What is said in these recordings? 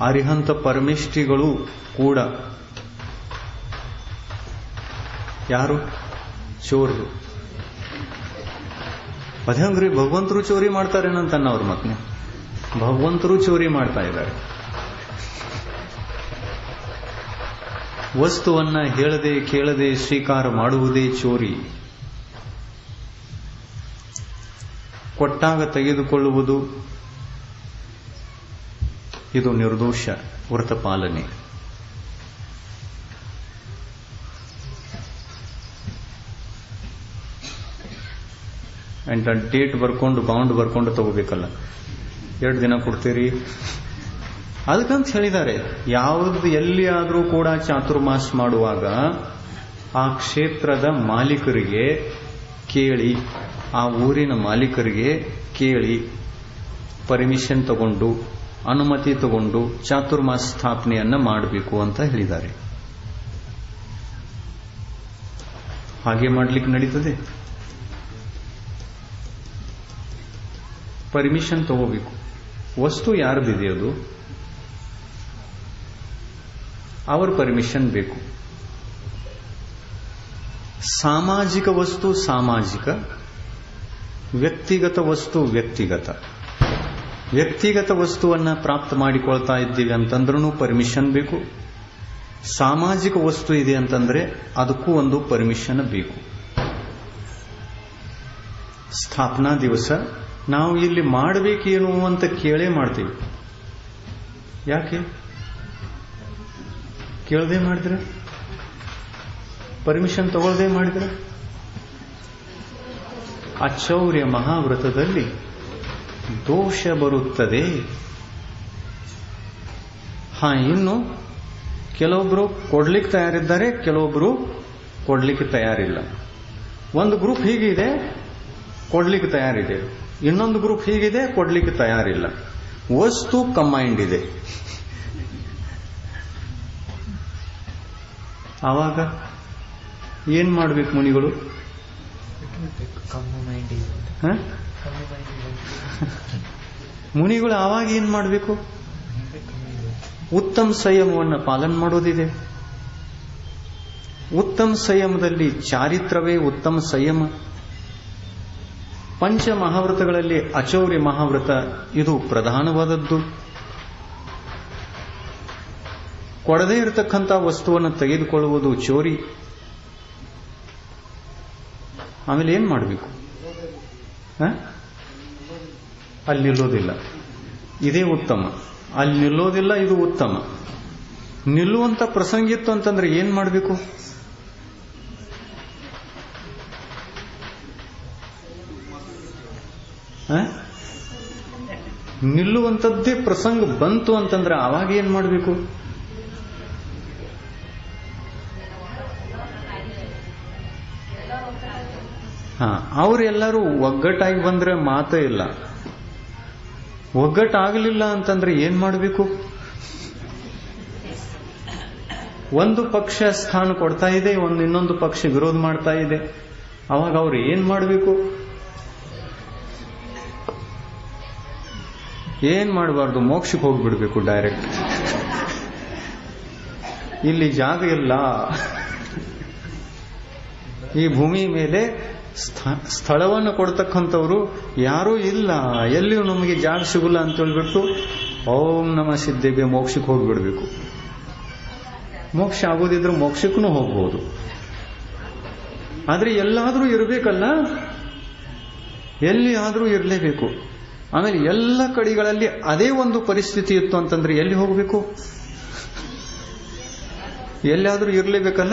ಅರಿಹಂತ ಪರಮಿಷ್ಠಿಗಳು ಕೂಡ. ಯಾರು? ಚೋರರು ಅದಂಗ್ರಿ ಭಗವಂತರು ಚೋರಿ ಮಾಡ್ತಾರೇನಂತ ಅವ್ರ ಮತ್ತೆ ಭಗವಂತರು ಚೋರಿ ಮಾಡ್ತಾ ಇದ್ದಾರೆ. ವಸ್ತುವನ್ನ ಹೇಳದೆ ಕೇಳದೆ ಸ್ವೀಕಾರ ಮಾಡುವುದೇ ಚೋರಿ. ಕೊಟ್ಟಾಗ ತೆಗೆದುಕೊಳ್ಳುವುದು ಇದು ನಿರ್ದೋಷ ವ್ರತಪಾಲನೆ ಅಂಡ್ ಡೇಟ್ ಬರ್ಕೊಂಡು ಬೌಂಡ್ ಬರ್ಕೊಂಡು ತಗೋಬೇಕಲ್ಲ. ಎರಡು ದಿನ ಕೊಡ್ತೀರಿ? ಅದಕ್ಕಂತ ಹೇಳಿದ್ದಾರೆ. ಯಾವ್ದು ಎಲ್ಲಿ ಆದರೂ ಕೂಡ ಚಾತುರ್ಮಾಸ ಮಾಡುವಾಗ ಆ ಕ್ಷೇತ್ರದ ಮಾಲೀಕರಿಗೆ ಕೇಳಿ, ಆ ಊರಿನ ಮಾಲೀಕರಿಗೆ ಕೇಳಿ ಪರ್ಮಿಷನ್ ತಗೊಂಡು ಅನುಮತಿ ತಗೊಂಡು ಚಾತುರ್ಮಾಸ ಸ್ಥಾಪನೆಯನ್ನ ಮಾಡಬೇಕು ಅಂತ ಹೇಳಿದ್ದಾರೆ. ಹಾಗೆ ಮಾಡ್ಲಿಕ್ಕೆ ನಡೀತದೆ? ಪರ್ಮಿಷನ್ ತಗೋಬೇಕು. ವಸ್ತು ಯಾರದಿದೆ ಅದು? ಅವ್ರ ಪರ್ಮಿಷನ್ ಬೇಕು. ಸಾಮಾಜಿಕ ವಸ್ತು ಸಾಮಾಜಿಕ, ವ್ಯಕ್ತಿಗತ ವಸ್ತು ವ್ಯಕ್ತಿಗತ. ವ್ಯಕ್ತಿಗತ ವಸ್ತುವನ್ನು ಪ್ರಾಪ್ತ ಮಾಡಿಕೊಳ್ತಾ ಇದ್ದೀವಿ ಅಂತಂದ್ರೂ ಪರ್ಮಿಷನ್ ಬೇಕು. ಸಾಮಾಜಿಕ ವಸ್ತು ಇದೆ ಅಂತಂದ್ರೆ ಅದಕ್ಕೂ ಒಂದು ಪರ್ಮಿಷನ್ ಬೇಕು. ಸ್ಥಾಪನಾ ದಿವಸ ನಾವು ಇಲ್ಲಿ ಮಾಡಬೇಕೇನು ಅಂತ ಕೇಳೇ ಮಾಡ್ತೀವಿ. ಯಾಕೆ? ಕೇಳದೆ ಮಾಡಿದ್ರೆ? ಪರ್ಮಿಷನ್ ತಗೊಳ್ಳದೆ ಮಾಡಿದ್ರೆ? ಅಚೌರ್ಯ ಮಹಾವ್ರತದಲ್ಲಿ ದೋಷ ಬರುತ್ತದೆ. ಹಾ ಇನ್ನು ಕೆಲವೊಬ್ರು ಕೊಡ್ಲಿಕ್ಕೆ ತಯಾರಿದ್ದಾರೆ ಕೆಲವೊಬ್ರು ಕೊಡ್ಲಿಕ್ಕೆ ತಯಾರಿಲ್ಲ. ಒಂದು ಗ್ರೂಪ್ ಹೀಗಿದೆ ಕೊಡ್ಲಿಕ್ಕೆ ತಯಾರಿದೆ. ಇನ್ನೊಂದು ಗ್ರೂಪ್ ಹೀಗಿದೆ ಕೊಡ್ಲಿಕ್ಕೆ ತಯಾರಿಲ್ಲ. ವಸ್ತು ಕಂಬೈಂಡ್ ಇದೆ. ಆವಾಗ ಏನ್ ಮಾಡ್ಬೇಕು ಮುನಿಗಳು ಕಮ್ಮಿ ಮೈಂಡ್ ಇದೆ ಹ? ಕಮ್ಮಿ ಮೈಂಡ್ ಇದೆ ಮುನಿಗಳು ಆವಾಗ ಏನ್ ಮಾಡಬೇಕು? ಉತ್ತಮ ಸಂಯಮವನ್ನು ಪಾಲನೆ ಮಾಡೋದಿದೆ. ಉತ್ತಮ ಸಂಯಮದಲ್ಲಿ ಚಾರಿತ್ರವೇ ಉತ್ತಮ ಸಂಯಮ. ಪಂಚ ಮಹಾವ್ರತಗಳಲ್ಲಿ ಅಚೌರ್ಯ ಮಹಾವ್ರತ ಇದು ಪ್ರಧಾನವಾದದ್ದು. ಕೊಡದೇ ಇರತಕ್ಕಂಥ ವಸ್ತುವನ್ನು ತೆಗೆದುಕೊಳ್ಳುವುದು ಚೋರಿ. ಆಮೇಲೆ ಏನ್ ಮಾಡಬೇಕು? ಅಲ್ಲಿ ನಿಲ್ಲೋದಿಲ್ಲ ಇದೇ ಉತ್ತಮ. ಅಲ್ಲಿ ನಿಲ್ಲೋದಿಲ್ಲ ಇದು ಉತ್ತಮ. ನಿಲ್ಲುವಂತ ಪ್ರಸಂಗ ಇತ್ತು ಅಂತಂದ್ರೆ ಏನ್ ಮಾಡಬೇಕು? ನಿಲ್ಲುವಂಥದ್ದೇ ಪ್ರಸಂಗ ಬಂತು ಅಂತಂದ್ರೆ ಆವಾಗ ಏನ್ ಮಾಡಬೇಕು? ಹಾ, ಅವರೆಲ್ಲರೂ ಒಗ್ಗಟ್ಟಾಗಿ ಬಂದ್ರೆ ಮಾತೇ ಇಲ್ಲ. ಒಗ್ಗಟ್ಟಾಗಲಿಲ್ಲ ಅಂತಂದ್ರೆ ಏನ್ ಮಾಡಬೇಕು? ಒಂದು ಪಕ್ಷ ಸ್ಥಾನ ಕೊಡ್ತಾ ಇದೆ ಒಂದು ಇನ್ನೊಂದು ಪಕ್ಷ ವಿರೋಧ ಮಾಡ್ತಾ ಇದೆ. ಅವಾಗ ಅವ್ರು ಏನ್ ಮಾಡಬೇಕು? ಏನ್ ಮಾಡಬಾರ್ದು? ಮೋಕ್ಷಕ್ಕೆ ಹೋಗ್ಬಿಡ್ಬೇಕು ಡೈರೆಕ್ಟ್ ಇಲ್ಲಿ ಜಾಗ ಇಲ್ಲ. ಈ ಭೂಮಿ ಮೇಲೆ ಸ್ಥಳವನ್ನು ಕೊಡ್ತಕ್ಕಂಥವ್ರು ಯಾರೂ ಇಲ್ಲ. ಎಲ್ಲಿಯೂ ನಮಗೆ ಜಾಗ ಸಿಗಲ್ಲ ಅಂತ ಹೇಳ್ಬಿಟ್ಟು ಓಂ ನಮ ಸಿದ್ದೇಬೆ ಮೋಕ್ಷಕ್ಕೆ ಹೋಗ್ಬಿಡ್ಬೇಕು. ಮೋಕ್ಷ ಆಗೋದಿದ್ರೆ ಮೋಕ್ಷಕ್ಕೂ ಹೋಗ್ಬೋದು. ಆದ್ರೆ ಎಲ್ಲಾದರೂ ಇರಬೇಕಲ್ಲ? ಎಲ್ಲಿ ಆದರೂ ಇರಲೇಬೇಕು. ಆಮೇಲೆ ಎಲ್ಲ ಕಡೆಗಳಲ್ಲಿ ಅದೇ ಒಂದು ಪರಿಸ್ಥಿತಿ ಇತ್ತು ಅಂತಂದ್ರೆ ಎಲ್ಲಿ ಹೋಗಬೇಕು? ಎಲ್ಲಾದರೂ ಇರಲೇಬೇಕಲ್ಲ?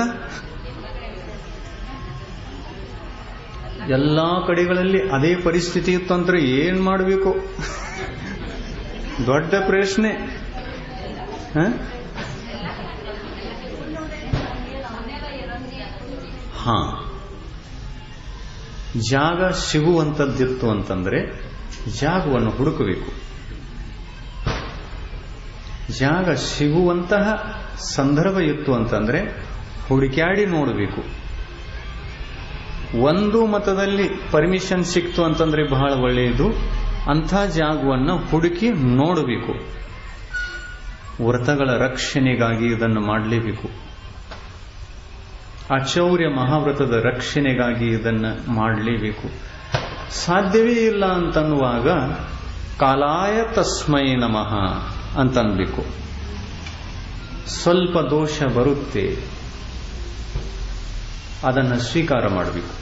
ಎಲ್ಲಾ ಕಡೆಗಳಲ್ಲಿ ಅದೇ ಪರಿಸ್ಥಿತಿ ಇತ್ತಂದ್ರೆ ಏನು ಮಾಡಬೇಕು? ದೊಡ್ಡ ಪ್ರಶ್ನೆ. ಹ? ಜಾಗ ಸಿಗುವಂತದ್ದಿತ್ತು ಅಂತಂದ್ರೆ ಜಾಗವನ್ನು ಹುಡುಕಬೇಕು. ಜಾಗ ಸಿಗುವಂತಹ ಸಂದರ್ಭ ಇತ್ತು ಅಂತಂದ್ರೆ ಹುಡುಕ್ಯಾಡಿ ನೋಡಬೇಕು. ಒಂದು ಮತದಲ್ಲಿ ಪರ್ಮಿಷನ್ ಸಿಕ್ತು ಅಂತಂದ್ರೆ ಬಹಳ ಒಳ್ಳೆಯದು. ಅಂಥ ಜಾಗವನ್ನು ಹುಡುಕಿ ನೋಡಬೇಕು. ವ್ರತಗಳ ರಕ್ಷಣೆಗಾಗಿ ಇದನ್ನು ಮಾಡಲೇಬೇಕು. ಅಚೌರ್ಯ ಮಹಾವ್ರತದ ರಕ್ಷಣೆಗಾಗಿ ಇದನ್ನು ಮಾಡಲೇಬೇಕು. ಸಾಧ್ಯವೇ ಇಲ್ಲ ಅಂತನ್ನುವಾಗ ಕಾಲಾಯ ತಸ್ಮೈ ನಮಃ ಅಂತನ್ಬೇಕು. ಸ್ವಲ್ಪ ದೋಷ ಬರುತ್ತೆ. ಅದನ್ನು ಸ್ವೀಕಾರ ಮಾಡಬೇಕು.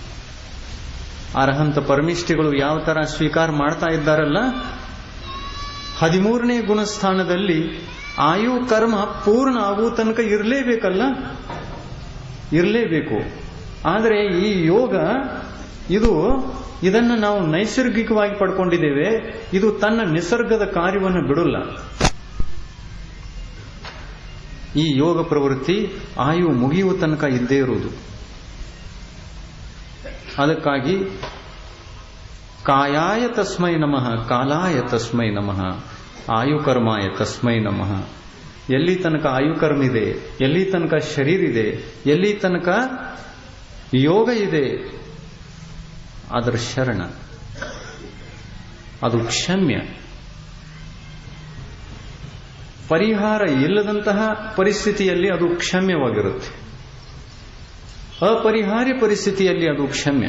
ಅರ್ಹಂತ ಪರಮಿಷ್ಠಿಗಳು ಯಾವ ತರ ಸ್ವೀಕಾರ ಮಾಡ್ತಾ ಇದ್ದಾರಲ್ಲ, ಹದಿಮೂರನೇ ಗುಣಸ್ಥಾನದಲ್ಲಿ ಆಯು ಕರ್ಮ ಪೂರ್ಣ ಆಗುವ ತನಕ ಇರಲೇಬೇಕಲ್ಲ? ಇರಲೇಬೇಕು. ಆದರೆ ಈ ಯೋಗ, ಇದು ಇದನ್ನು ನಾವು ನೈಸರ್ಗಿಕವಾಗಿ ಪಡ್ಕೊಂಡಿದ್ದೇವೆ. ಇದು ತನ್ನ ನಿಸರ್ಗದ ಕಾರ್ಯವನ್ನು ಬಿಡಲ್ಲ. ಈ ಯೋಗ ಪ್ರವೃತ್ತಿ ಆಯು ಮುಗಿಯುವ ತನಕ ಇದ್ದೇ ಇರುವುದು ಅದಕ್ಕಾಗಿ ಕಾಯಾಯ ತಸ್ಮೈ ನಮಃ, ಕಾಲಾಯ ತಸ್ಮೈ ನಮಃ, ಆಯುಕರ್ಮಾಯ ತಸ್ಮೈ ನಮಃ. ಎಲ್ಲಿ ತನಕ ಆಯುಕರ್ಮ ಇದೆ ಎಲ್ಲಿ ತನಕ ಶರೀರ ಇದೆ ಎಲ್ಲಿ ತನಕ ಯೋಗ ಇದೆ, ಅದರ ಶರಣ. ಅದು ಕ್ಷಮ್ಯ. ಪರಿಹಾರ ಇಲ್ಲದಂತಹ ಪರಿಸ್ಥಿತಿಯಲ್ಲಿ ಅದು ಕ್ಷಮ್ಯವಾಗಿರುತ್ತೆ. ಅಪರಿಹಾರ್ಯ ಪರಿಸ್ಥಿತಿಯಲ್ಲಿ ಅದು ಕ್ಷಮ್ಯ.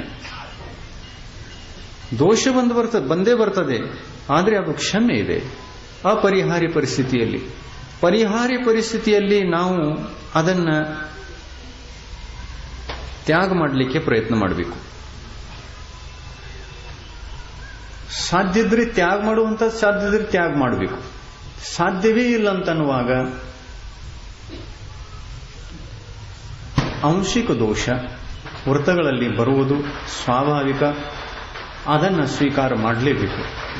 ದೋಷ ಬಂದು ಬರ್ತದೆ ಬಂದೇ ಬರ್ತದೆ, ಆದರೆ ಅದು ಕ್ಷಮೆ ಇದೆ. ಅಪರಿಹಾರ್ಯ ಪರಿಸ್ಥಿತಿಯಲ್ಲಿ. ಪರಿಹಾರ್ಯ ಪರಿಸ್ಥಿತಿಯಲ್ಲಿ ನಾವು ಅದನ್ನ ತ್ಯಾಗ ಮಾಡಲಿಕ್ಕೆ ಪ್ರಯತ್ನ ಮಾಡಬೇಕು. ಸಾಧ್ಯದ್ರೆ ತ್ಯಾಗ ಮಾಡುವಂತ, ಸಾಧ್ಯದ್ರೆ ತ್ಯಾಗ ಮಾಡಬೇಕು. ಸಾಧ್ಯವೇ ಇಲ್ಲ ಅಂತನ್ನುವಾಗ ಅಂಶಿಕ ದೋಷ ವೃತ್ತಗಳಲ್ಲಿ ಬರುವುದು ಸ್ವಾಭಾವಿಕ. ಅದನ್ನು ಸ್ವೀಕಾರ ಮಾಡಲೇಬೇಕು.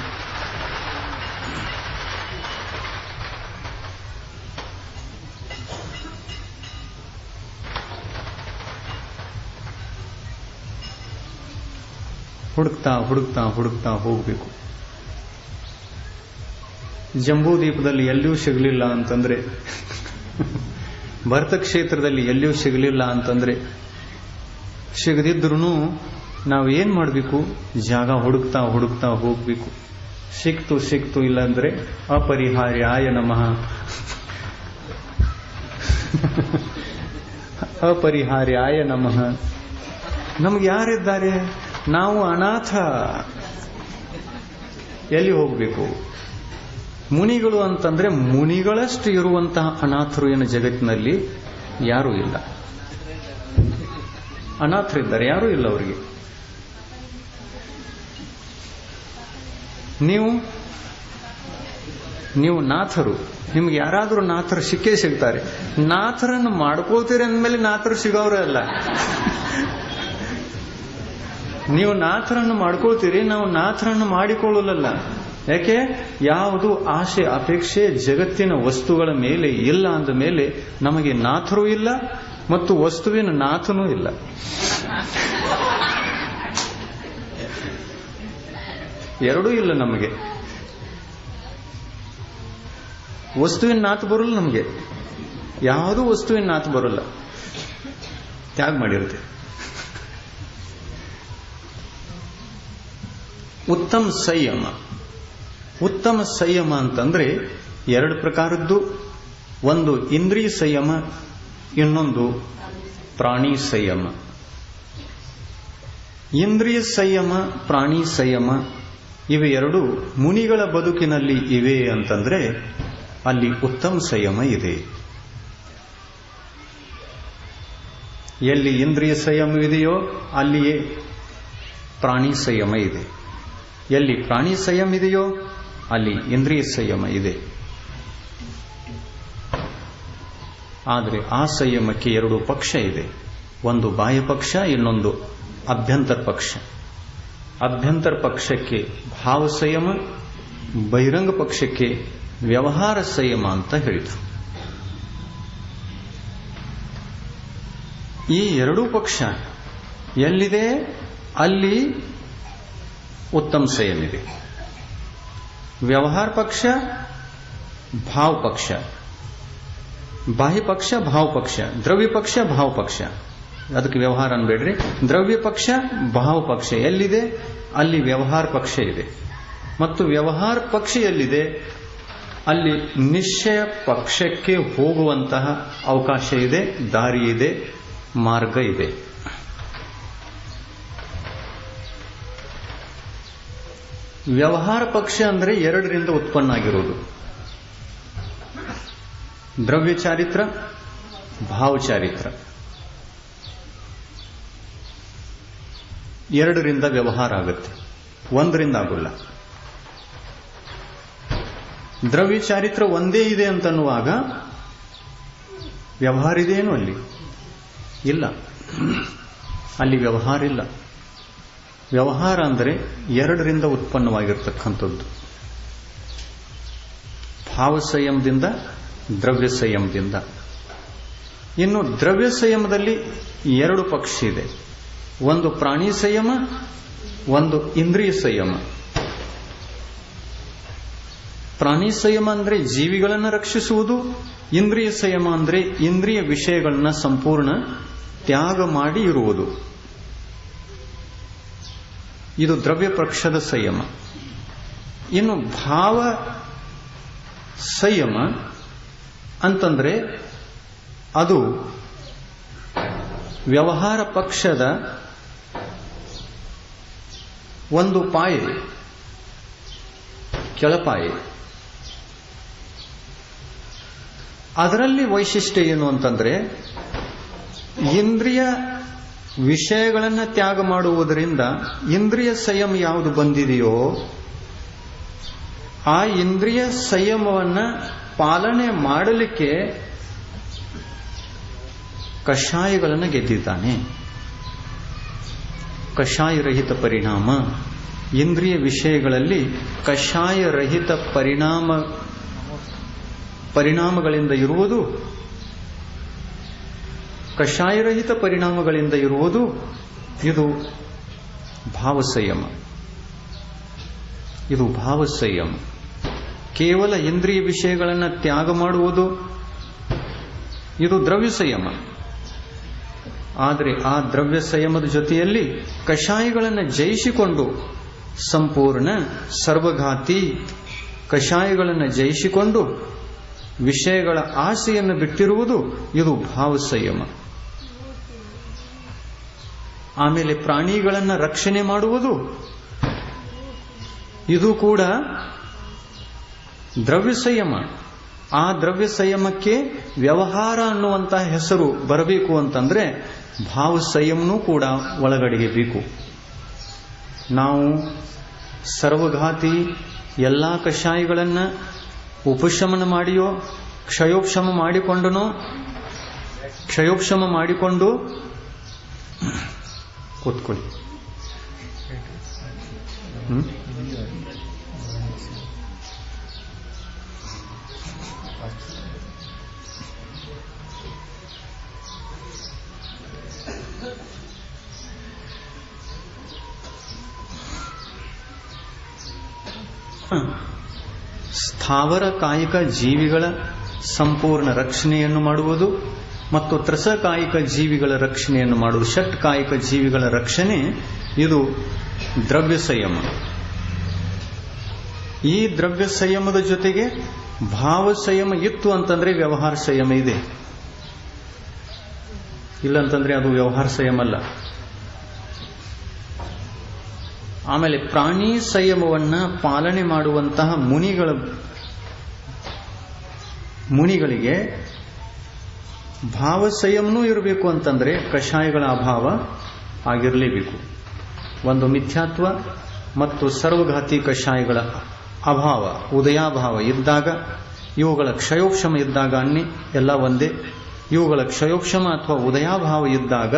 ಹುಡುಕ್ತಾ ಹುಡುಕ್ತಾ ಹುಡುಕ್ತಾ ಹೋಗಬೇಕು. ಜಂಬೂ ದ್ವೀಪದಲ್ಲಿ ಎಲ್ಲಿಯೂ ಸಿಗಲಿಲ್ಲ ಅಂತಂದ್ರೆ ಭರತ ಕ್ಷೇತ್ರದಲ್ಲಿ ಎಲ್ಲಿಯೂ ಸಿಗಲಿಲ್ಲ ಅಂತಂದ್ರೆ ಸಿಗದಿದ್ರೂ ನಾವು ಏನ್ ಮಾಡಬೇಕು? ಜಾಗ ಹುಡುಕ್ತಾ ಹುಡುಕ್ತಾ ಹೋಗ್ಬೇಕು. ಸಿಕ್ತು ಸಿಕ್ತು ಇಲ್ಲಾಂದ್ರೆ ಅಪರಿಹಾರ್ಯಾಯ ನಮಃ. ಅಪರಿಹಾರ್ಯಾಯ ನಮಃ. ನಮ್ಗೆ ಯಾರಿದ್ದಾರೆ? ನಾವು ಅನಾಥ. ಎಲ್ಲಿ ಹೋಗಬೇಕು? ಮುನಿಗಳು ಅಂತಂದ್ರೆ ಮುನಿಗಳಷ್ಟು ಇರುವಂತಹ ಅನಾಥರು ಏನು ಜಗತ್ತಿನಲ್ಲಿ ಯಾರೂ ಇಲ್ಲ. ಅನಾಥರಿದ್ದಾರೆ, ಯಾರೂ ಇಲ್ಲ ಅವರಿಗೆ. ನೀವು ನೀವು ನಾಥರು, ನಿಮ್ಗೆ ಯಾರಾದರೂ ನಾಥರು ಸಿಕ್ಕೇ ಸಿಗ್ತಾರೆ. ನಾಥರನ್ನು ಮಾಡ್ಕೋತೀರಿ ಅಂದಮೇಲೆ ನಾಥರು ಸಿಗೋರೇ ಅಲ್ಲ. ನೀವು ನಾಥರನ್ನು ಮಾಡ್ಕೋತೀರಿ ನಾವು ನಾಥರನ್ನು ಮಾಡಿಕೊಳ್ಳಲ್ಲ ಯಾಕೆ? ಯಾವುದು ಆಸೆ, ಅಪೇಕ್ಷೆ ಜಗತ್ತಿನ ವಸ್ತುಗಳ ಮೇಲೆ ಇಲ್ಲ ಅಂದ ಮೇಲೆ ನಮಗೆ ನಾಥರೂ ಇಲ್ಲ ಮತ್ತು ವಸ್ತುವಿನ ನಾಥನೂ ಇಲ್ಲ. ಎರಡೂ ಇಲ್ಲ ನಮಗೆ. ವಸ್ತುವಿನ ನಾಥ ಬರಲ್ಲ ನಮಗೆ. ಯಾವುದೂ ವಸ್ತುವಿನ ನಾಥ ಬರಲ್ಲ. ತ್ಯಾಗ ಮಾಡಿರುತ್ತೆ. ಉತ್ತಮ ಸಂಯಮ. ಉತ್ತಮ ಸಂಯಮ ಅಂತಂದ್ರೆ ಎರಡು ಪ್ರಕಾರದ್ದು. ಒಂದು ಇಂದ್ರಿಯ ಸಂಯಮ, ಇನ್ನೊಂದು ಪ್ರಾಣಿ ಸಂಯಮ. ಇಂದ್ರಿಯ ಸಂಯಮ, ಪ್ರಾಣಿ ಸಂಯಮ, ಇವೆ ಎರಡು ಮುನಿಗಳ ಬದುಕಿನಲ್ಲಿ ಇವೆ ಅಂತಂದ್ರೆ ಅಲ್ಲಿ ಉತ್ತಮ ಸಂಯಮ ಇದೆ. ಎಲ್ಲಿ ಇಂದ್ರಿಯ ಇದೆಯೋ ಅಲ್ಲಿಯೇ ಪ್ರಾಣಿ ಸಂಯಮ ಇದೆ. ಎಲ್ಲಿ ಪ್ರಾಣಿ ಸಂಯಮ ಇದೆಯೋ ಅಲ್ಲಿ ಇಂದ್ರಿಯ ಸಂಯಮ ಇದೆ. ಆದರೆ ಆ ಸಂಯಮಕ್ಕೆ ಎರಡು ಪಕ್ಷ ಇದೆ. ಒಂದು ಬಾಹ್ಯ ಪಕ್ಷ, ಇನ್ನೊಂದು ಅಭ್ಯಂತರ ಪಕ್ಷ. ಅಭ್ಯಂತರ ಪಕ್ಷಕ್ಕೆ ಭಾವ ಸಂಯಮ, ಬಹಿರಂಗ ಪಕ್ಷಕ್ಕೆ ವ್ಯವಹಾರ ಸಂಯಮ ಅಂತ ಹೇಳಿದರು. ಈ ಎರಡೂ ಪಕ್ಷ ಎಲ್ಲಿದೆ? ಅಲ್ಲಿ ಉತ್ತಮ ಸಂಯಮ ವ್ಯವಹಾರ ಪಕ್ಷ, ಭಾವ ಪಕ್ಷ. ಬಾಹ್ಯ ಪಕ್ಷ, ಭಾವ ಪಕ್ಷ. ದ್ರವ್ಯ ಪಕ್ಷ, ಭಾವ ಪಕ್ಷ. ಅದಕ್ಕೆ ವ್ಯವಹಾರ ಅನ್ಬೇಡ್ರಿ. ದ್ರವ್ಯ ಪಕ್ಷ, ಭಾವ ಪಕ್ಷ. ಎಲ್ಲಿದೆ? ಅಲ್ಲಿ ವ್ಯವಹಾರ ಪಕ್ಷ ಇದೆ. ಮತ್ತು ವ್ಯವಹಾರ ಪಕ್ಷ ಎಲ್ಲಿದೆ? ಅಲ್ಲಿ ನಿಶ್ಚಯ ಪಕ್ಷಕ್ಕೆ ಹೋಗುವಂತಹ ಅವಕಾಶ ಇದೆ, ದಾರಿ ಇದೆ, ಮಾರ್ಗ ಇದೆ. ವ್ಯವಹಾರ ಪಕ್ಷ ಅಂದರೆ ಎರಡರಿಂದ ಉತ್ಪನ್ನ ಆಗಿರೋದು. ದ್ರವ್ಯ ಚಾರಿತ್ರ, ಭಾವ ಚಾರಿತ್ರ. ಎರಡರಿಂದ ವ್ಯವಹಾರ ಆಗುತ್ತೆ. ಒಂದರಿಂದ ಆಗಲ್ಲ. ದ್ರವ್ಯ ಚಾರಿತ್ರ ಒಂದೇ ಇದೆ ಅಂತನ್ನುವಾಗ ವ್ಯವಹಾರ ಇದೆಯೇನು ಅಲ್ಲಿ? ಇಲ್ಲ. ಅಲ್ಲಿ ವ್ಯವಹಾರ ಇಲ್ಲ. ವ್ಯವಹಾರ ಅಂದರೆ ಎರಡರಿಂದ ಉತ್ಪನ್ನವಾಗಿರ್ತಕ್ಕಂಥದ್ದು. ಭಾವ ಸಂಯಮದಿಂದ, ದ್ರವ್ಯ ಸಂಯಮದಿಂದ. ಇನ್ನು ದ್ರವ್ಯ ಸಂಯಮದಲ್ಲಿ ಎರಡು ಪಕ್ಷ ಇದೆ. ಒಂದು ಪ್ರಾಣಿ ಸಂಯಮ, ಒಂದು ಇಂದ್ರಿಯ ಸಂಯಮ. ಪ್ರಾಣಿ ಸಂಯಮ ಅಂದರೆ ಜೀವಿಗಳನ್ನು ರಕ್ಷಿಸುವುದು, ಇಂದ್ರಿಯ ಸಂಯಮ ಅಂದರೆ ಇಂದ್ರಿಯ ವಿಷಯಗಳನ್ನ ಸಂಪೂರ್ಣ ತ್ಯಾಗ ಮಾಡಿ ಇರುವುದು. ಇದು ದ್ರವ್ಯ ಪಕ್ಷದ ಸಂಯಮ. ಇನ್ನು ಭಾವ ಸಂಯಮ ಅಂತಂದ್ರೆ ಅದು ವ್ಯವಹಾರ ಪಕ್ಷದ ಒಂದು ಪಾಯೆ, ಕೆಳಪಾಯೆ. ಅದರಲ್ಲಿ ವೈಶಿಷ್ಟ್ಯ ಏನು ಅಂತಂದ್ರೆ ಇಂದ್ರಿಯ ವಿಷಯಗಳನ್ನು ತ್ಯಾಗ ಮಾಡುವುದರಿಂದ ಇಂದ್ರಿಯ ಸಂಯಮ ಯಾವುದು ಬಂದಿದೆಯೋ, ಆ ಇಂದ್ರಿಯ ಸಂಯಮವನ್ನು ಪಾಲನೆ ಮಾಡಲಿಕ್ಕೆ ಕಷಾಯಗಳನ್ನು ಗೆದ್ದಿದ್ದಾನೆ. ಕಷಾಯರಹಿತ ಪರಿಣಾಮ. ಇಂದ್ರಿಯ ವಿಷಯಗಳಲ್ಲಿ ಕಷಾಯರಹಿತ ಪರಿಣಾಮ, ಪರಿಣಾಮಗಳಿಂದ ಇರುವುದು ಕಷಾಯರಹಿತ ಪರಿಣಾಮಗಳಿಂದ ಇರುವುದು ಇದು ಭಾವ ಸಂಯಮ ಇದು ಭಾವ ಸಂಯಮ ಕೇವಲ ಇಂದ್ರಿಯ ವಿಷಯಗಳನ್ನು ತ್ಯಾಗ ಮಾಡುವುದು ಇದು ದ್ರವ್ಯ ಸಂಯಮ ಆದರೆ ಆ ದ್ರವ್ಯ ಸಂಯಮದ ಜೊತೆಯಲ್ಲಿ ಕಷಾಯಗಳನ್ನು ಜಯಿಸಿಕೊಂಡು ಸಂಪೂರ್ಣ ಸರ್ವಘಾತಿ ಕಷಾಯಗಳನ್ನು ಜಯಿಸಿಕೊಂಡು ವಿಷಯಗಳ ಆಸೆಯನ್ನು ಬಿಟ್ಟಿರುವುದು ಇದು ಭಾವ ಸಂಯಮ ಆಮೇಲೆ ಪ್ರಾಣಿಗಳನ್ನು ರಕ್ಷಣೆ ಮಾಡುವುದು. ಇದು ಕೂಡ ದ್ರವ್ಯ ಸಂಯಮ. ಆ ದ್ರವ್ಯ ಸಂಯಮಕ್ಕೆ ವ್ಯವಹಾರ ಅನ್ನುವಂತಹ ಹೆಸರು ಬರಬೇಕು ಅಂತಂದ್ರೆ ಭಾವ ಸಂಯಮನೂ ಕೂಡ ಒಳಗಡೆಗೆ ಬೇಕು. ನಾವು ಸರ್ವಘಾತಿ ಎಲ್ಲ ಕಷಾಯಗಳನ್ನು ಉಪಶಮನ ಮಾಡಿಯೋ ಕ್ಷಯೋಕ್ಷಮ ಮಾಡಿಕೊಂಡನೋ ಕ್ಷಯೋಕ್ಷಮ ಮಾಡಿಕೊಂಡು ಕೂತ್ಕೊಳ್ಳಿ. ಸ್ಥಾವರ ಕಾಯಕ ಜೀವಿಗಳ ಸಂಪೂರ್ಣ ರಕ್ಷಣೆಯನ್ನು ಮಾಡುವುದು ಮತ್ತು ತ್ರಸಕಾಯಿಕ ಜೀವಿಗಳ ರಕ್ಷಣೆಯನ್ನು ಮಾಡುವ ಷಟ್ ಕಾಯಿಕ ಜೀವಿಗಳ ರಕ್ಷಣೆ, ಇದು ದ್ರವ್ಯ ಸಂಯಮ ಈ ದ್ರವ್ಯ ಸಂಯಮದ ಜೊತೆಗೆ ಭಾವ ಸಂಯಮ ಇತ್ತು ಅಂತಂದ್ರೆ ವ್ಯವಹಾರ ಸಂಯಮ ಇದೆ. ಇಲ್ಲಂತಂದ್ರೆ ಅದು ವ್ಯವಹಾರ ಸಂಯಮ ಅಲ್ಲ. ಆಮೇಲೆ ಪ್ರಾಣಿ ಸಂಯಮವನ್ನ ಪಾಲನೆ ಮಾಡುವಂತಹ ಮುನಿಗಳ, ಮುನಿಗಳಿಗೆ ಭಾವ ಸಂಯಮನೂ ಇರಬೇಕು ಅಂತಂದ್ರೆ ಕಷಾಯಗಳ ಅಭಾವ ಆಗಿರಲೇಬೇಕು. ಒಂದು ಮಿಥ್ಯಾತ್ವ ಮತ್ತು ಸರ್ವಘಾತಿ ಕಷಾಯಗಳ ಅಭಾವ, ಉದಯಾಭಾವ ಇದ್ದಾಗ, ಇವುಗಳ ಕ್ಷಯೋಕ್ಷಮ ಇದ್ದಾಗ ಅನ್ನಿ ಎಲ್ಲ ಒಂದೇ. ಇವುಗಳ ಕ್ಷಯೋಕ್ಷಮ ಅಥವಾ ಉದಯಾಭಾವ ಇದ್ದಾಗ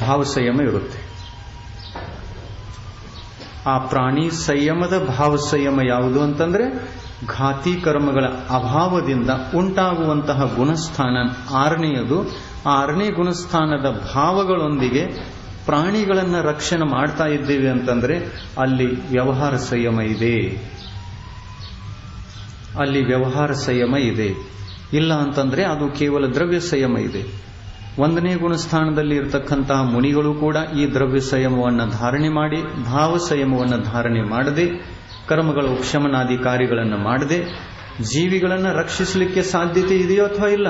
ಭಾವ ಸಂಯಮ ಇರುತ್ತೆ. ಆ ಪ್ರಾಣಿ ಸಂಯಮದ ಭಾವ ಸಂಯಮ ಯಾವುದು ಅಂತಂದ್ರೆ ಘಾತಿ ಕರ್ಮಗಳ ಅಭಾವದಿಂದ ಉಂಟಾಗುವಂತಹ ಗುಣಸ್ಥಾನ ಆರನೆಯದು. ಆರನೇ ಗುಣಸ್ಥಾನದ ಭಾವಗಳೊಂದಿಗೆ ಪ್ರಾಣಿಗಳನ್ನು ರಕ್ಷಣೆ ಮಾಡ್ತಾ ಇದ್ದೇವೆ ಅಂತಂದರೆ ಅಲ್ಲಿ ವ್ಯವಹಾರ ಸಂಯಮ ಇದೆ. ಅಲ್ಲಿ ವ್ಯವಹಾರ ಸಂಯಮ ಇದೆ. ಇಲ್ಲ ಅಂತಂದರೆ ಅದು ಕೇವಲ ದ್ರವ್ಯ ಸಂಯಮ ಇದೆ. ಒಂದನೇ ಗುಣಸ್ಥಾನದಲ್ಲಿ ಇರತಕ್ಕಂತಹ ಮುನಿಗಳು ಕೂಡ ಈ ದ್ರವ್ಯ ಸಂಯಮವನ್ನು ಧಾರಣೆ ಮಾಡಿ, ಭಾವ ಸಂಯಮವನ್ನು ಧಾರಣೆ ಮಾಡದೆ ಕರ್ಮಗಳ ಉಪಶಮನಾದಿ ಕಾರ್ಯಗಳನ್ನು ಮಾಡದೆ ಜೀವಿಗಳನ್ನು ರಕ್ಷಿಸಲಿಕ್ಕೆ ಸಾಧ್ಯತೆ ಇದೆಯೋ ಅಥವಾ ಇಲ್ಲ?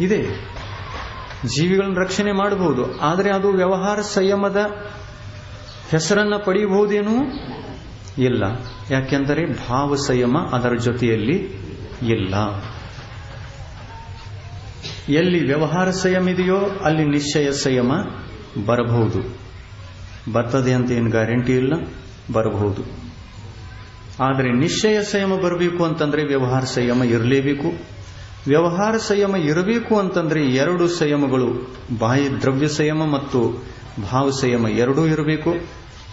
ಇದೆ. ಜೀವಿಗಳನ್ನು ರಕ್ಷಣೆ ಮಾಡಬಹುದು ಆದರೆ ಅದು ವ್ಯವಹಾರ ಸಂಯಮದ ಹೆಸರನ್ನ ಪಡೆಯಬಹುದೇನೂ ಇಲ್ಲ. ಯಾಕೆಂದರೆ ಭಾವ ಸಂಯಮ ಅದರ ಜೊತೆಯಲ್ಲಿ ಇಲ್ಲ. ಎಲ್ಲಿ ವ್ಯವಹಾರ ಸಂಯಮ ಇದೆಯೋ ಅಲ್ಲಿ ನಿಶ್ಚಯ ಸಂಯಮ ಬರಬಹುದು. ಬರ್ತದೆ ಅಂತ ಏನು ಗ್ಯಾರಂಟಿ ಇಲ್ಲ, ಬರಬಹುದು. ಆದರೆ ನಿಶ್ಚಯ ಸಂಯಮ ಬರಬೇಕು ಅಂತಂದ್ರೆ ವ್ಯವಹಾರ ಸಂಯಮ ಇರಲೇಬೇಕು. ವ್ಯವಹಾರ ಸಂಯಮ ಇರಬೇಕು ಅಂತಂದ್ರೆ ಎರಡು ಸಂಯಮಗಳು ಬಾಯಿ ದ್ರವ್ಯ ಸಂಯಮ ಮತ್ತು ಭಾವ ಸಂಯಮ ಎರಡೂ ಇರಬೇಕು.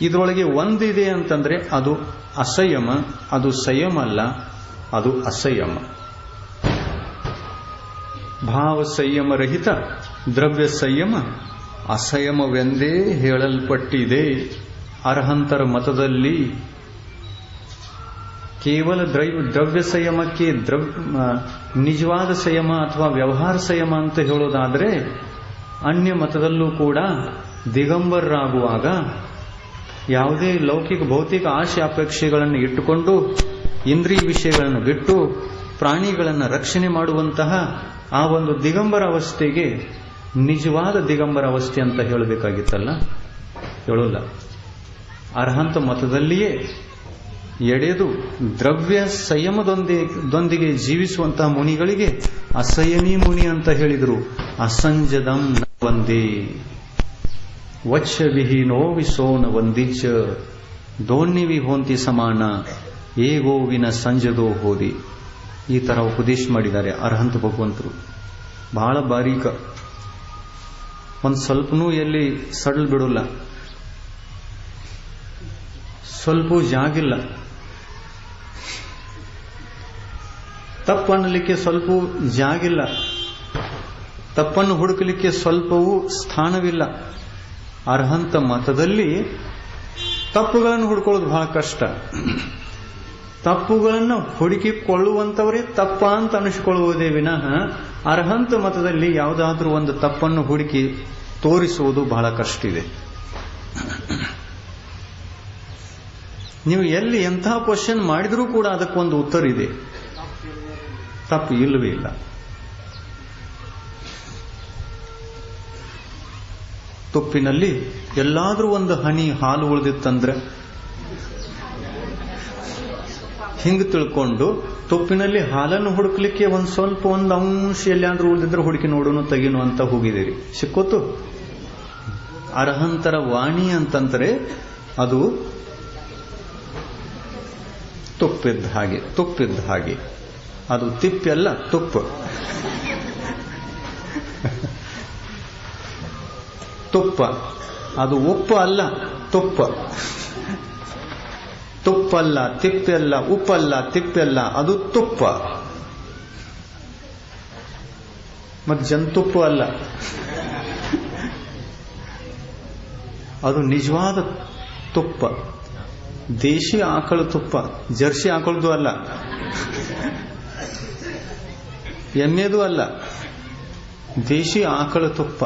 ಇದರೊಳಗೆ ಒಂದಿದೆ ಅಂತಂದ್ರೆ ಅದು ಅಸಂಯಮ, ಅದು ಸಂಯಮ ಅಲ್ಲ, ಅದು ಅಸಂಯಮ. ಭಾವ ಸಂಯಮ ರಹಿತ, ದ್ರವ್ಯ ಸಂಯಮ ಅಸಂಯಮವೆಂದೇ ಹೇಳಲ್ಪಟ್ಟಿದೆ. ಅರ್ಹಂತರ ಮತದಲ್ಲಿ ಕೇವಲ ದ್ರವ್ಯ ದ್ರವ್ಯ ಸಂಯಮಕ್ಕೆ ದ್ರವ್ ನಿಜವಾದ ಸಂಯಮ ಅಥವಾ ವ್ಯವಹಾರ ಸಂಯಮ ಅಂತ ಹೇಳೋದಾದರೆ ಅನ್ಯ ಮತದಲ್ಲೂ ಕೂಡ ದಿಗಂಬರರಾಗುವಾಗ ಯಾವುದೇ ಲೌಕಿಕ ಭೌತಿಕ ಆಶೆ ಅಪೇಕ್ಷೆಗಳನ್ನು ಇಟ್ಟುಕೊಂಡು ಇಂದ್ರಿಯ ವಿಷಯಗಳನ್ನು ಬಿಟ್ಟು ಪ್ರಾಣಿಗಳನ್ನು ರಕ್ಷಣೆ ಮಾಡುವಂತಹ ಆ ಒಂದು ದಿಗಂಬರ ಅವಸ್ಥೆಗೆ ನಿಜವಾದ ದಿಗಂಬರ ಅವಸ್ಥೆ ಅಂತ ಹೇಳಬೇಕಾಗಿತ್ತಲ್ಲ? ಹೇಳೋಲ್ಲ. ಅರ್ಹಂತ ಮತದಲ್ಲಿಯೇ ಎಡೆದು ದ್ರವ್ಯ ಸಂಯಮದೊಂದಿಗೆ ಜೀವಿಸುವಂತಹ ಮುನಿಗಳಿಗೆ ಅಸಯನಿ ಮುನಿ ಅಂತ ಹೇಳಿದರು. ಅಸಂಜದಂ ವಂದೇ. ವಂದೇ ವಚ್ಚವಿಹೀನೋ ವಿಸೋನ ವಂದಿಚ. ದೋಣಿವಿ ಹೋಂತಿ ಸಮಾನ. ಗೋವಿನ ಸಂಜದೋ ಹೋದಿ. ಈ ತರ ಉಪದೇಶ ಮಾಡಿದ್ದಾರೆ ಅರ್ಹಂತ ಭಗವಂತರು. ಬಹಳ ಬಾರೀಕ. ಒಂದು ಸ್ವಲ್ಪನೂ ಎಲ್ಲಿ ಸಡಲ್ ಬಿಡೋಲ್ಲ. ಸ್ವಲ್ಪ ಜಾಗಿಲ್ಲ. ತಪ್ಪನ್ನಲಿಕ್ಕೆ ಸ್ವಲ್ಪ ಜಾಗಿಲ್ಲ. ತಪ್ಪನ್ನು ಹುಡುಕಲಿಕ್ಕೆ ಸ್ವಲ್ಪವೂ ಸ್ಥಾನವಿಲ್ಲ. ಅರ್ಹಂತ ಮತದಲ್ಲಿ ತಪ್ಪುಗಳನ್ನು ಹುಡ್ಕೊಳ್ಳೋದು ಬಹಳ ಕಷ್ಟ. ತಪ್ಪುಗಳನ್ನು ಹುಡುಕಿಕೊಳ್ಳುವಂತವರೇ ತಪ್ಪ ಅಂತ ಅನಿಸಿಕೊಳ್ಳುವುದೇ ವಿನಃ ಅರ್ಹಂತ ಮತದಲ್ಲಿ ಯಾವುದಾದ್ರೂ ಒಂದು ತಪ್ಪನ್ನು ಹುಡುಕಿ ತೋರಿಸುವುದು ಬಹಳ ಕಷ್ಟ ಇದೆ ನೀವು ಎಲ್ಲಿ ಎಂಥ ಕ್ವಶನ್ ಮಾಡಿದರೂ ಕೂಡ ಅದಕ್ಕೊಂದು ಉತ್ತರ ಇದೆ ತಪ್ಪು ಇಲ್ಲವೇ ಇಲ್ಲ. ತುಪ್ಪಿನಲ್ಲಿ ಎಲ್ಲಾದರೂ ಒಂದು ಹನಿ ಹಾಲು ಉಳಿದಿತ್ತಂದ್ರೆ ಹಿಂಗೆ ತಿಳ್ಕೊಂಡು ತುಪ್ಪಿನಲ್ಲಿ ಹಾಲನ್ನು ಹುಡುಕ್ಲಿಕ್ಕೆ ಒಂದು ಸ್ವಲ್ಪ ಒಂದು ಅಂಶ ಎಲ್ಲಾದ್ರೂ ಉಳಿದಿದ್ರೆ ಹುಡುಕಿ ನೋಡೋಣ ತೆಗೀನು ಅಂತ ಹೋಗಿದ್ದೀರಿ. ಸಿಕ್ಕೋತು? ಅರ್ಹಂತರ ವಾಣಿ ಅಂತಂದ್ರೆ ಅದು ತುಪ್ಪಿದ್ದ ಹಾಗೆ ತುಪ್ಪಿದ್ದ ಹಾಗೆ. ಅದು ತಿಪ್ಪೆಲ್ಲ ತುಪ್ಪ. ತುಪ್ಪ. ಅದು ಉಪ್ಪು ಅಲ್ಲ ತುಪ್ಪ. ತುಪ್ಪಲ್ಲ ತಿಪ್ಪೆಲ್ಲ ಉಪ್ಪಲ್ಲ ತಿಪ್ಪೆಲ್ಲ ಅದು ತುಪ್ಪ. ಮತ್ತು ಜಂತುಪ್ಪು ಅಲ್ಲ. ಅದು ನಿಜವಾದ ತುಪ್ಪ. ದೇಶಿ ಆಕಳು ತುಪ್ಪ, ಜರ್ಸಿ ಆಕಳದು ಅಲ್ಲ. ಎಮ್ಮೆದು ಅಲ್ಲ, ದೇಶಿ ಆಕಳ ತುಪ್ಪ.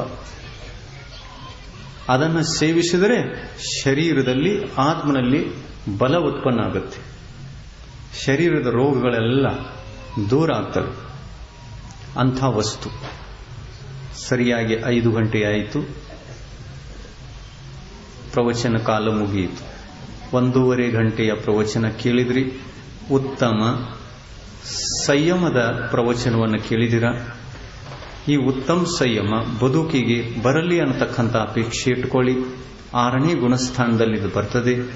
ಅದನ್ನು ಸೇವಿಸಿದರೆ ಶರೀರದಲ್ಲಿ, ಆತ್ಮನಲ್ಲಿ ಬಲ ಉತ್ಪನ್ನ ಆಗುತ್ತೆ. ಶರೀರದ ರೋಗಗಳೆಲ್ಲ ದೂರ ಆಗ್ತವೆ. ಅಂಥ ವಸ್ತು. ಸರಿಯಾಗಿ ಐದು ಗಂಟೆ ಆಯಿತು. ಪ್ರವಚನ ಕಾಲ ಮುಗಿಯಿತು. ಒಂದೂವರೆ ಗಂಟೆಯ ಪ್ರವಚನ ಕೇಳಿದ್ರಿ. ಉತ್ತಮ ಸಂಯಮದ ಪ್ರವಚನವನ್ನು ಕೇಳಿದಿರ ಈ ಉತ್ತಮ ಸಂಯಮ ಬದುಕಿಗೆ ಬರಲಿ ಅನ್ನತಕ್ಕಂಥ ಅಪೇಕ್ಷೆ ಇಟ್ಕೊಳ್ಳಿ ಆರನೇ ಗುಣಸ್ಥಾನದಲ್ಲಿ ಇದು ಬರ್ತದೆ.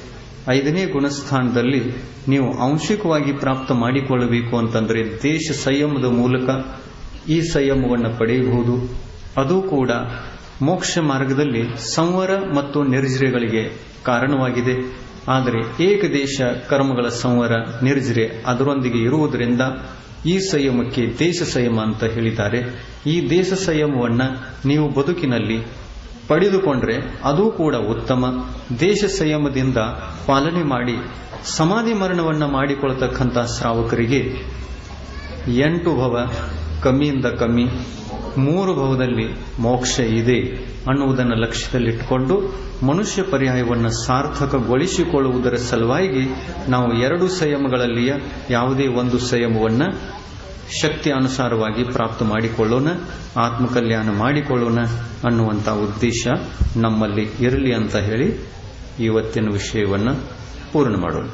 ಐದನೇ ಗುಣಸ್ಥಾನದಲ್ಲಿ ನೀವು ಆಂಶಿಕವಾಗಿ ಪ್ರಾಪ್ತ ಮಾಡಿಕೊಳ್ಳಬೇಕು ಅಂತಂದ್ರೆ ದೇಶ ಸಂಯಮದ ಮೂಲಕ ಈ ಸಂಯಮವನ್ನು ಪಡೆಯಬಹುದು. ಅದು ಕೂಡ ಮೋಕ್ಷ ಮಾರ್ಗದಲ್ಲಿ ಸಂವರ ಮತ್ತು ನಿರ್ಜರೆಗಳಿಗೆ ಕಾರಣವಾಗಿದೆ. ಆದರೆ ಏಕದೇಶ ಕರ್ಮಗಳ ಸಂವರ ನಿರ್ಜರೆ ಅದರೊಂದಿಗೆ ಇರುವುದರಿಂದ ಈ ಸಂಯಮಕ್ಕೆ ದೇಶ ಸಂಯಮ ಅಂತ ಹೇಳಿದ್ದಾರೆ. ಈ ದೇಶ ಸಂಯಮವನ್ನು ನೀವು ಬದುಕಿನಲ್ಲಿ ಪಡೆದುಕೊಂಡ್ರೆ ಅದು ಕೂಡ ಉತ್ತಮ. ದೇಶ ಸಂಯಮದಿಂದ ಪಾಲನೆ ಮಾಡಿ, ಸಮಾಧಿ ಮರಣವನ್ನು ಮಾಡಿಕೊಳ್ತಕ್ಕಂಥ ಶ್ರಾವಕರಿಗೆ ಎಂಟು ಭವ ಕಮ್ಮಿಯಿಂದ ಕಮ್ಮಿ, ಮೂರು ಭಾವದಲ್ಲಿ ಮೋಕ್ಷ ಇದೆ ಅನ್ನುವುದನ್ನು ಲಕ್ಷ್ಯದಲ್ಲಿಟ್ಟುಕೊಂಡು ಮನುಷ್ಯ ಪರ್ಯಾಯವನ್ನು ಸಾರ್ಥಕಗೊಳಿಸಿಕೊಳ್ಳುವುದರ ಸಲುವಾಗಿ ನಾವು ಎರಡು ಸಂಯಮಗಳಲ್ಲಿಯ ಯಾವುದೇ ಒಂದು ಸಂಯಮವನ್ನು ಶಕ್ತಿ ಅನುಸಾರವಾಗಿ ಪ್ರಾಪ್ತ ಮಾಡಿಕೊಳ್ಳೋಣ, ಆತ್ಮಕಲ್ಯಾಣ ಮಾಡಿಕೊಳ್ಳೋಣ ಅನ್ನುವಂಥ ಉದ್ದೇಶ ನಮ್ಮಲ್ಲಿ ಇರಲಿ ಅಂತ ಹೇಳಿ ಇವತ್ತಿನ ವಿಷಯವನ್ನು ಪೂರ್ಣ ಮಾಡೋಣ.